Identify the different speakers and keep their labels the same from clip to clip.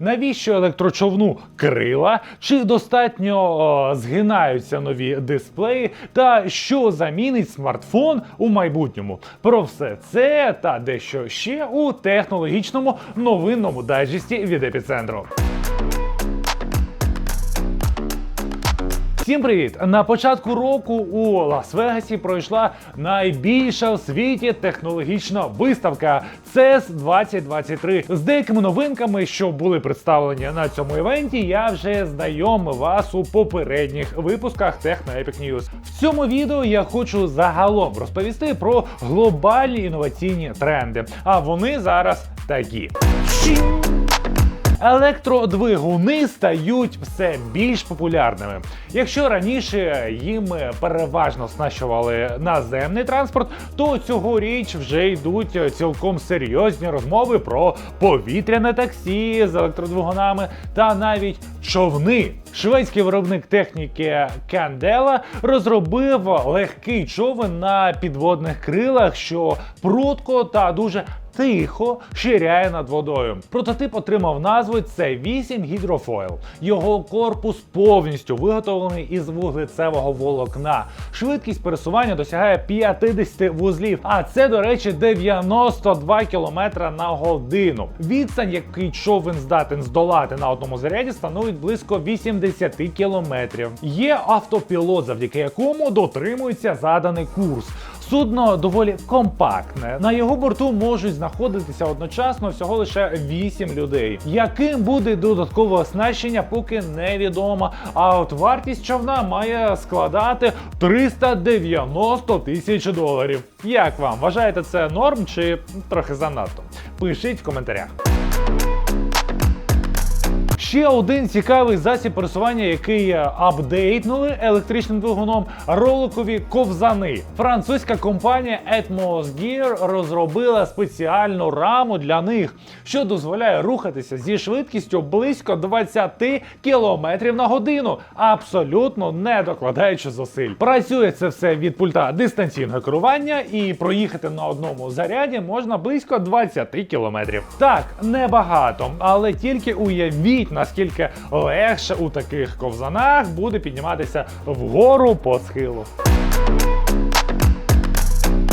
Speaker 1: Навіщо електрочовну крила? Чи достатньо о, згинаються нові дисплеї? Та що замінить смартфон у майбутньому? Про все це та дещо ще у технологічному новинному дайджесті від епіцентру. Всім привіт! На початку року у Лас-Вегасі пройшла найбільша у світі технологічна виставка CES 2023. З деякими новинками, що були представлені на цьому івенті, я вже знайомив вас у попередніх випусках Techno Epic News. В цьому відео я хочу загалом розповісти про глобальні інноваційні тренди. А вони зараз такі. Електродвигуни стають все більш популярними. Якщо раніше їм переважно оснащували наземний транспорт, то цьогоріч вже йдуть цілком серйозні розмови про повітряне таксі з електродвигунами та навіть човни. Шведський виробник техніки Candela розробив легкий човен на підводних крилах, що прудко та дуже тихо ширяє над водою. Прототип отримав назву C8 Hydrofoil. Його корпус повністю виготовлений із вуглецевого волокна. Швидкість пересування досягає 50 вузлів, а це, до речі, 92 км на годину. Відстань, який човен здатен здолати на одному заряді, становить близько 80 кілометрів. Є автопілот, завдяки якому дотримується заданий курс. Судно доволі компактне. На його борту можуть знаходитися одночасно всього лише 8 людей. Яким буде додаткове оснащення, поки невідомо. А от вартість човна має складати 390 тисяч доларів. Як вам вважаєте це норм чи трохи занадто? Пишіть в коментарях. Ще один цікавий засіб пересування, який апдейтнули електричним двигуном роликові ковзани. Французька компанія Atmos Gear розробила спеціальну раму для них, що дозволяє рухатися зі швидкістю близько 20 км на годину, абсолютно не докладаючи зусиль. Працює це все від пульта дистанційного керування, і проїхати на одному заряді можна близько 20 км. Так, небагато, але тільки уявіть наскільки легше у таких ковзанах буде підніматися вгору по схилу.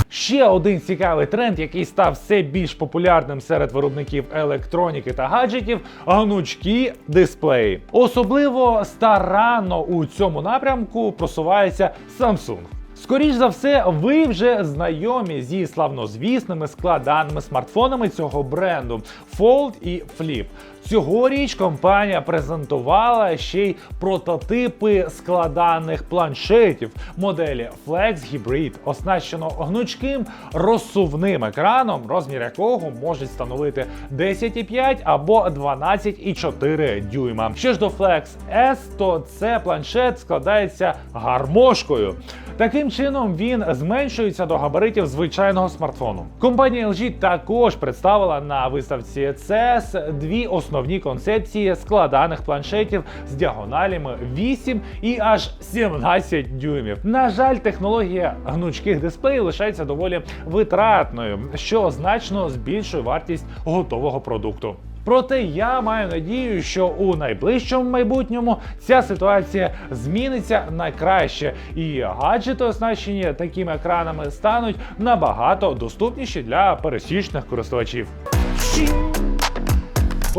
Speaker 1: Ще один цікавий тренд, який став все більш популярним серед виробників електроніки та гаджетів гнучкі дисплеї. Особливо старанно у цьому напрямку просувається Samsung. Скоріш за все, ви вже знайомі зі славнозвісними складаними смартфонами цього бренду Fold і Flip. Цьогоріч компанія презентувала ще й прототипи складаних планшетів моделі Flex Hybrid, оснащено гнучким розсувним екраном, розмір якого може становити 10,5 або 12,4 дюйма. Що ж до Flex S, то це планшет складається гармошкою. Таким чином він зменшується до габаритів звичайного смартфону. Компанія LG також представила на виставці CES дві основні концепції складаних планшетів з діагоналями 8 і аж 17 дюймів. На жаль, технологія гнучких дисплеїв лишається доволі витратною, що значно збільшує вартість готового продукту. Проте я маю надію, що у найближчому майбутньому ця ситуація зміниться на краще, і гаджети, оснащені такими екранами, стануть набагато доступніші для пересічних користувачів.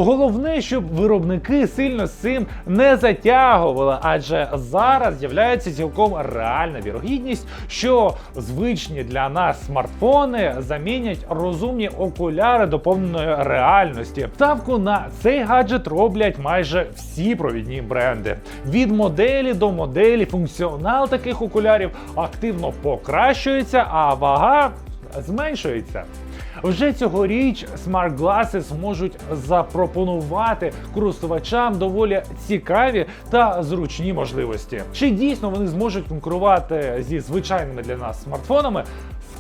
Speaker 1: Головне, щоб виробники сильно з цим не затягували, адже зараз з'являється цілком реальна вірогідність, що звичні для нас смартфони замінять розумні окуляри доповненої реальності. Ставку на цей гаджет роблять майже всі провідні бренди. Від моделі до моделі функціонал таких окулярів активно покращується, а вага зменшується. Вже цьогоріч Smart Glasses можуть запропонувати користувачам доволі цікаві та зручні можливості. Чи дійсно вони зможуть конкурувати зі звичайними для нас смартфонами?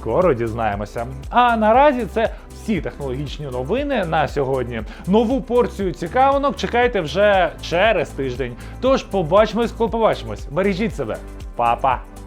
Speaker 1: Скоро дізнаємося. А наразі це всі технологічні новини на сьогодні. Нову порцію цікавинок чекайте вже через тиждень. Тож побачимось, коли побачимось. Бережіть себе, Па-па!